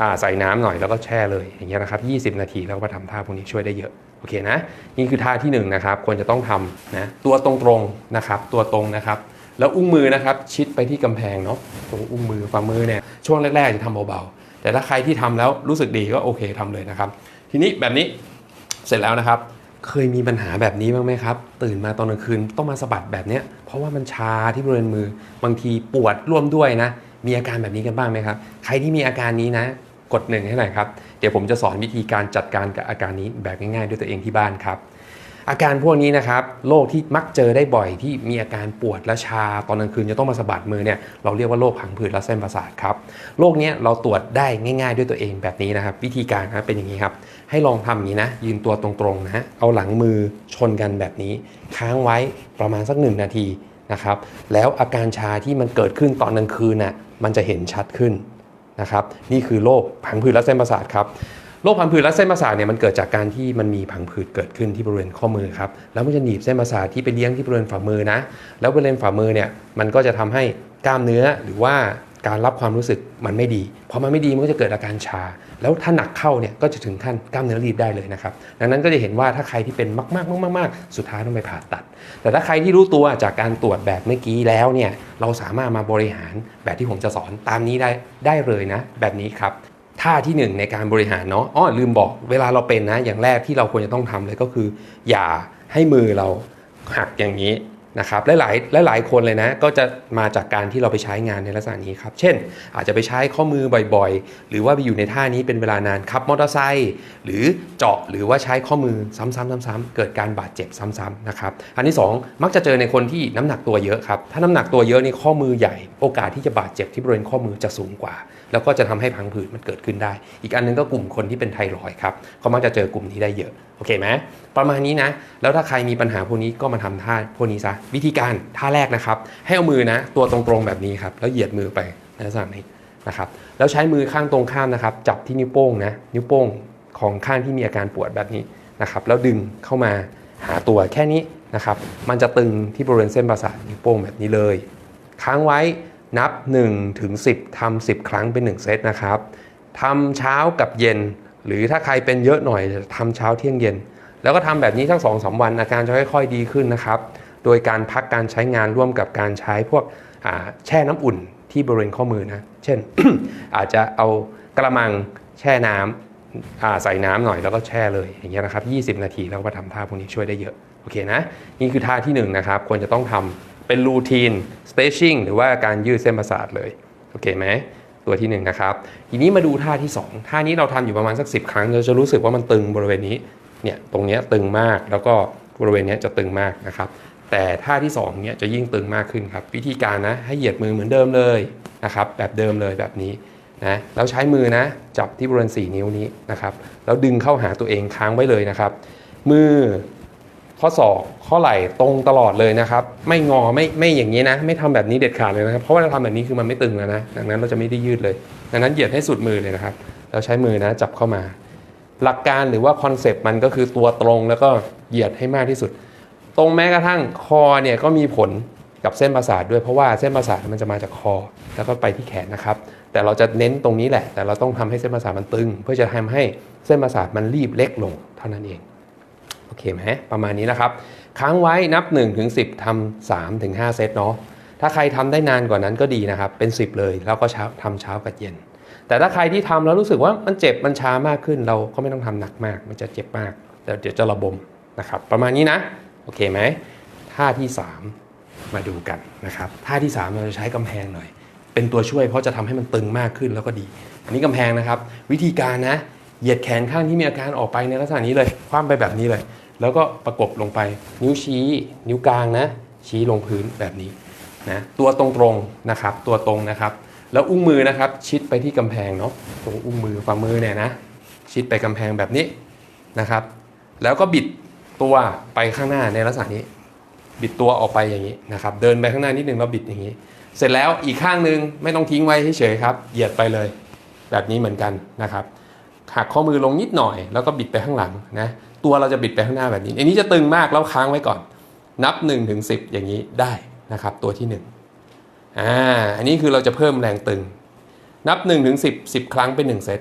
อ่าใส่น้ำหน่อยแล้วก็แช่เลยอย่างเงี้ยนะครับ 20 นาทีแล้วก็มาทำท่าพวกนี้ช่วยได้เยอะโอเคนะนี่คือท่าที่1นงนะครับควรจะต้องทำนะตัวตรงๆนะครับตัวตรงนะครับแล้วอุ้งมือนะครับชิดไปที่กำแพงเนาะตรงอุ้งมือฝ่ามือเนี่ยช่วงแรก ๆ จะทำเบาๆ แต่ถ้าใครที่ทำแล้วรู้สึกดีก็โอเคทำเลยนะครับ ทีนี้แบบนี้เสร็จแล้วนะครับ เคยมีปัญหาแบบนี้บ้างไหมครับ ตื่นมาตอนกลางคืนต้องมาสะบัดแบบเนี้ยเพราะว่ามันชาที่บริเวณมือบางทีปวดร่วมด้วยนะ มีอาการแบบนี้กันบ้างไหมครับ ใครที่มีอาการนี้นะ กดหนึ่งให้หน่อยครับ เดี๋ยวผมจะสอนวิธีการจัดการกับอาการนี้แบบง่ายๆ ด้วยตัวเองที่บ้านครับ อาการพวกนี้นะครับโรคที่มักเจอได้บ่อยที่มีอาการปวดและชา ตอนกลางคืนจะต้องมาสะบัดมือเนี่ยเราเรียกว่าโรคพังผืดและเส้นประสาทครับโรคเนี้ยเราตรวจได้ง่าย ๆ ด้วยตัวเองแบบนี้นะครับ วิธีการนะเป็นอย่างนี้ครับ ให้ลองทำอย่างนี้นะยืนตัวตรงๆนะฮะเอาหลังมือชนกันแบบนี้ ค้างไว้ประมาณสักหนึ่งนาทีนะครับแล้วอาการชาที่มันเกิดขึ้นตอนกลางคืนน่ะมันจะเห็นชัดขึ้น นะครับนี่คือโรคผังผืดและเส้นประสาทครับโรคผังผืดและเส้นประสาทเนี่ยมันเกิดจากการที่มันมีผังผืดเกิดขึ้นที่บริเวณข้อมือครับแล้วมันจะหนีบเส้นประสาทที่ไปเลี้ยงที่บริเวณฝ่ามือนะแล้วบริเวณฝ่ามือเนี่ยมันก็จะทำให้กล้ามเนื้อหรือว่า การรับความรู้สึกมันไม่ดีพอมันไม่ดีมันก็จะเกิดอาการชา แล้วถ้าหนักเข้าเนี่ยก็จะถึงขั้นกล้ามเนื้อรีบได้เลยนะครับดังนั้นก็จะเห็นว่าถ้าใครที่เป็นมากๆมากๆๆสุดท้ายต้องไปผ่าตัด แต่ถ้าใครที่รู้ตัวจากการตรวจแบบเมื่อกี้แล้วเนี่ยเราสามารถมาบริหารแบบที่ผมจะสอนตามนี้ได้ได้เลยนะ แบบนี้ครับท่าที่หนึ่งในการบริหารเนาะอ้อลืมบอกเวลาเราเป็นนะ อย่างแรกที่เราควรจะต้องทำเลยก็คือ อย่าให้มือเราหักอย่างนี้ นะครับหลายหลายๆหลายๆคนเลยนะก็จะมาจากการที่เราไปใช้งานในลักษณะนี้ครับ เช่น อาจจะไปใช้ข้อมือบ่อยๆ หรือว่าไปอยู่ในท่านี้เป็นเวลานานขับมอเตอร์ไซค์หรือเจาะหรือว่าใช้ข้อมือซ้ำๆๆๆเกิดการบาดเจ็บซ้ำๆนะครับอันที่สองมักจะเจอในคนที่น้ำหนักตัวเยอะครับถ้าน้ำหนักตัวเยอะนี่ข้อมือใหญ่ โอกาสที่จะบาดเจ็บที่บริเวณข้อมือจะสูงกว่าแล้วก็จะทำให้พังผืดมันเกิดขึ้นได้ อีกอันหนึงก็กลุ่มคนที่เป็นไทรอยครับเขามักจะเจอกลุ่มนี้ได้เยอะโอเคไหมประมาณนี้นะ แล้วถ้าใครมีปัญหาพวกนี้ก็มาทำท่าพวกนี้ซะวิธีการท่าแรกนะครับ ให้เอามือนะ ตัวตรงๆแบบนี้ครับแล้วเหยียดมือไปในลักษณะนี้นะครับแล้วใช้มือข้างตรงข้ามนะครับ จับที่นิ้วโป้งนะนิ้วโป้งของข้างที่มีอาการปวดแบบนี้นะครับ แล้วดึงเข้ามาหาตัวแค่นี้นะครับ มันจะตึงที่บริเวณเส้นประสาทนิ้วโป้งแบบนี้เลย ค้างไว้ นับ1ถึง10ทำ10 ครั้งเป็น 1 เซตนะครับทำเช้ากับเย็น หรือถ้าใครเป็นเยอะหน่อยทำเช้าเที่ยงเย็น แล้วก็ทำแบบนี้ทั้ง2อสวันอาการจะค่อย ๆ ดีขึ้นนะครับ โดยการพักการใช้งานร่วมกับการใช้พวกแช่น้ำอุ่นที่บริเวณข้อมือนะ เช่น อาจจะเอากระมังแช่น้ำอ่าใส่น้ำหน่อยแล้วก็แช่เลยอย่างเงี้ยนะครับ 20 นาทีแล้วก็มาทำท่าพวกนี้ช่วยได้เยอะ โอเคนะ นี่คือท่าที่หนึ่งนะครับ ควรจะต้องทำ เป็นรูทีน stretching หรือว่าการยืดเส้นประสาทเลย โอเคไหมตัวที่หนึ่งนะครับ ทีนี้มาดูท่าที่สองท่านี้เราทำอยู่ประมาณสัก 10 ครั้งเราจะรู้สึกว่ามันตึงบริเวณนี้ เนี่ยตรงนี้ตึงมากแล้วก็บริเวณนี้จะตึงมากนะครับ แต่ท่าที่สองเนี้ยจะยิ่งตึงมากขึ้นครับ วิธีการนะให้เหยียดมือเหมือนเดิมเลยนะครับแบบเดิมเลยแบบนี้นะแล้วใช้มือนะจับที่บริเวณ4นิ้วนี้นะครับแล้วดึงเข้าหาตัวเองค้างไว้เลยนะครับ มือ ข้อศอกข้อไหล่ตรงตลอดเลยนะครับ ไม่งอไม่ไม่อย่างนี้นะ ไม่ทำแบบนี้เด็ดขาดเลยนะครับ เพราะว่าเราทำแบบนี้คือมันไม่ตึงแล้วนะ ดังนั้นเราจะไม่ได้ยืดเลย ดังนั้นเหยียดให้สุดมือเลยนะครับแล้วใช้มือนะจับเข้ามา หลักการหรือว่าคอนเซปต์มันก็คือตัวตรงแล้วก็เหยียดให้มากที่สุด ตรงแม้กระทั่งคอเนี่ยก็มีผลกับเส้นประสาทด้วยเพราะว่าเส้นประสาทมันจะมาจากคอ แล้วก็ไปที่แขนนะครับ แต่เราจะเน้นตรงนี้แหละ แต่เราต้องทำให้เส้นประสาทมันตึง เพื่อจะทำให้เส้นประสาทมันรีบเล็กลงเท่านั้นเอง โอเคไหมประมาณนี้นะครับ ค้างไว้นับ1ถึง10ทำ3ถึง5เซตเนาะถ้าใครทำได้นานกว่านั้นก็ดีนะครับ เป็น 10 เลย แล้วก็เช้าทำเช้ากับเย็น แต่ถ้าใครที่ทำแล้วรู้สึกว่ามันเจ็บมันช้ามากขึ้น เราก็ไม่ต้องทำหนักมาก มันจะเจ็บมาก แต่เดี๋ยวจะระบมนะครับ ประมาณนี้นะ โอเคไหมท่าที่ 3 มาดูกันนะครับ ท่าที่ 3 เราจะใช้กำแพงหน่อย เป็นตัวช่วยเพราะจะทำให้มันตึงมากขึ้นแล้วก็ดี อันนี้กำแพงนะครับ วิธีการนะ เหยียดแขนข้างที่มีอาการออกไปในลักษณะนี้เลย คว่ำไปแบบนี้เลย แล้วก็ประกบลงไป นิ้วชี้ นิ้วกลางนะ ชี้ลงพื้นแบบนี้นะตัวตรงๆนะครับ ตัวตรงนะครับ แล้วอุ้งมือนะครับ ชิดไปที่กำแพงเนาะตรงอุ้งมือฝ่ามือเนี่ยนะ ชิดไปกำแพงแบบนี้นะครับ แล้วก็บิดตัวไปข้างหน้าในลักษณะนี้ บิดตัวออกไปอย่างนี้นะครับ เดินไปข้างหน้านิดนึงแล้วบิดอย่างนี้ เสร็จแล้วอีกข้างหนึงไม่ต้องทิ้งไว้เฉยๆครับ เหยียดไปเลย แบบนี้เหมือนกันนะครับ หักข้อมือลงนิดหน่อย แล้วก็บิดไปข้างหลังนะตัวเราจะบิดไปข้างหน้าแบบนี้ อันนี้จะตึงมากแล้วค้างไว้ก่อน นับ1ถึง10อย่างนี้ได้นะครับ ตัวที่1อ่าอันนี้คือเราจะเพิ่มแรงตึง นับ1ถึง10 10ครั้งเป็น1เซต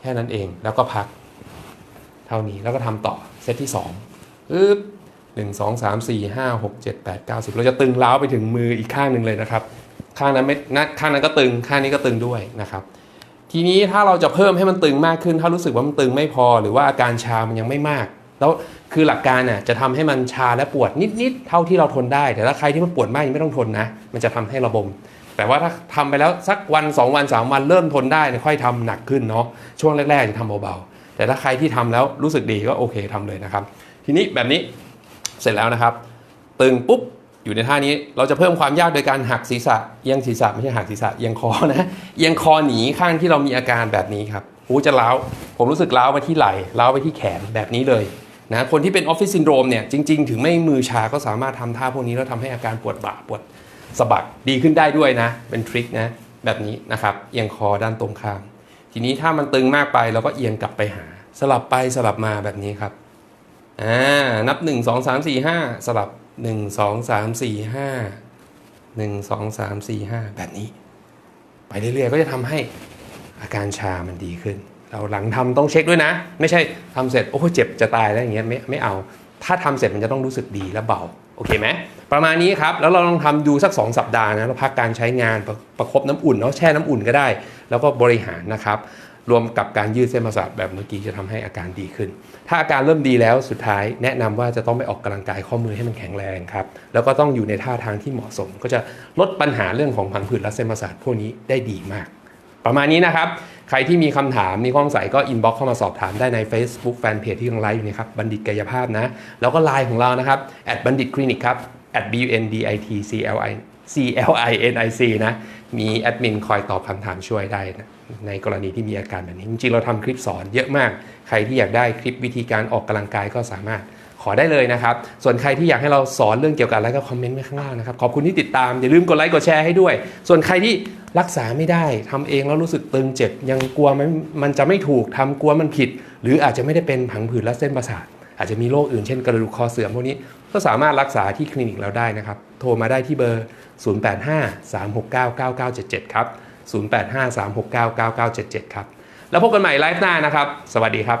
แค่นั้นเองแล้วก็พัก เท่านี้แล้วก็ทำต่อเซตที่2ปึ๊บหนึ่งสองสามสี่ห้าหกเจ็ดแปดเก้าสิบเราจะตึงเล้าไปถึงมืออีกข้างหนึ่งเลยนะครับ ข้างนั้นไม่นะข้างนั้นก็ตึงข้างนี้ก็ตึงด้วยนะครับ ทีนี้ถ้าเราจะเพิ่มให้มันตึงมากขึ้น ถ้ารู้สึกว่ามันตึงไม่พอ หรือว่าอาการชามันยังไม่มาก แล้วคือหลักการน่ะจะทำให้มันชาและปวดนิดๆเท่าที่เราทนได้ แต่ถ้าใครที่มันปวดมากยังไม่ต้องทนนะ มันจะทำให้ระบม แต่ว่าถ้าทำไปแล้วสักวัน 2 วัน 3 วันเริ่มทนได้ค่อยทำหนักขึ้นเนาะช่วงแรกๆจะทำเบาๆแต่ถ้าใครที่ทำแล้วรู้สึกดีก็โอเคทำเลยนะครับ ทีนี้แบบนี้เสร็จแล้วนะครับ ตึงปุ๊บ อยู่ในท่านี้เราจะเพิ่มความยากโดยการหักศีรษะเอียงศีรษะไม่ใช่หักศีรษะเอียงคอนะเอียงคอหนีข้างที่เรามีอาการแบบนี้ครับหูจะล้าวผมรู้สึกล้าวไปที่ไหล่ล้าวไปที่แขนแบบนี้เลยนะคนที่เป็นออฟฟิศซินโดรมเนี่ยจริง ๆ ถึงไม่มือชาก็สามารถทำท่าพวกนี้แล้วทำให้อาการปวดบ่าปวดสะบักดีขึ้นได้ด้วยนะ เป็นทริคนะแบบนี้นะครับเอียงคอด้านตรงข้ามทีนี้ถ้ามันตึงมากไปเราก็เอียงกลับไปหา สลับไปสลับมาแบบนี้ครับ อ่านับ 1 2 3 4 5 สลับ 1 2 3 4 5 1 2 3 4 5 แบบนี้ ไปเรื่อยๆ ก็จะทำให้อาการชามันดีขึ้น เราหลังทำต้องเช็คด้วยนะ ไม่ใช่ทำเสร็จ โอ้เจ็บจะตายแล้วอย่างเงี้ยไม่ไม่เอา ถ้าทำเสร็จมันจะต้องรู้สึกดีและเบา โอเคไหมประมาณนี้ครับ แล้วเราลองทำดูสัก 2 สัปดาห์นะเราพักการใช้งานประประคบน้ำอุ่นเนาะแช่น้ำอุ่นก็ได้ แล้วก็บริหารนะครับ รวมกับการยืดเส้นประสาทแบบเมื่อกี้จะทำให้อาการดีขึ้น ถ้าอาการเริ่มดีแล้วสุดท้ายแนะนำว่าจะต้องไปออกกำลังกายข้อมือให้มันแข็งแรงครับ แล้วก็ต้องอยู่ในท่าทางที่เหมาะสม ก็จะลดปัญหาเรื่องของพังผืดและเส้นประสาทพวกนี้ได้ดีมาก ประมาณนี้นะครับ ใครที่มีคำถามมีข้อสงสัยก็อินบ็อกเข้ามาสอบถามได้ใน Facebook Fanpage ที่กำลังไลฟ์อยู่นี่ครับบัณฑิตกายภาพนะแล้วก็ไลน์ของเรานะครับบัณฑิตคลินิกครับ b u n d i t c l i c l i n i c นะ มีแอดมินคอยตอบคำถามช่วยได้นะในกรณีที่มีอาการแบบนี้ จริงๆ เราทำคลิปสอนเยอะมาก ใครที่อยากได้คลิปวิธีการออกกำลังกายก็สามารถขอได้เลยนะครับ ส่วนใครที่อยากให้เราสอนเรื่องเกี่ยวกับอะไรก็คอมเมนต์ไว้ข้างล่างนะครับ ขอบคุณที่ติดตาม อย่าลืมกดไลค์กดแชร์ให้ด้วย ส่วนใครที่รักษาไม่ได้ทำเองแล้วรู้สึกตึงเจ็บ ยังกลัวมันมันจะไม่ถูกทำกลัวมันผิด หรืออาจจะไม่ได้เป็นผังผืดและเส้นประสาท อาจจะมีโรคอื่นเช่นกระดูกคอเสื่อมพวกนี้ก็สามารถรักษาที่คลินิกเราได้นะครับ โทรมาได้ที่เบอร์ 0853699977 ครับ 0853699977 ครับ แล้วพบกันใหม่ไลฟ์หน้านะครับ สวัสดีครับ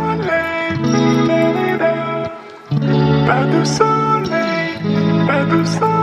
soleil, pas de soleil.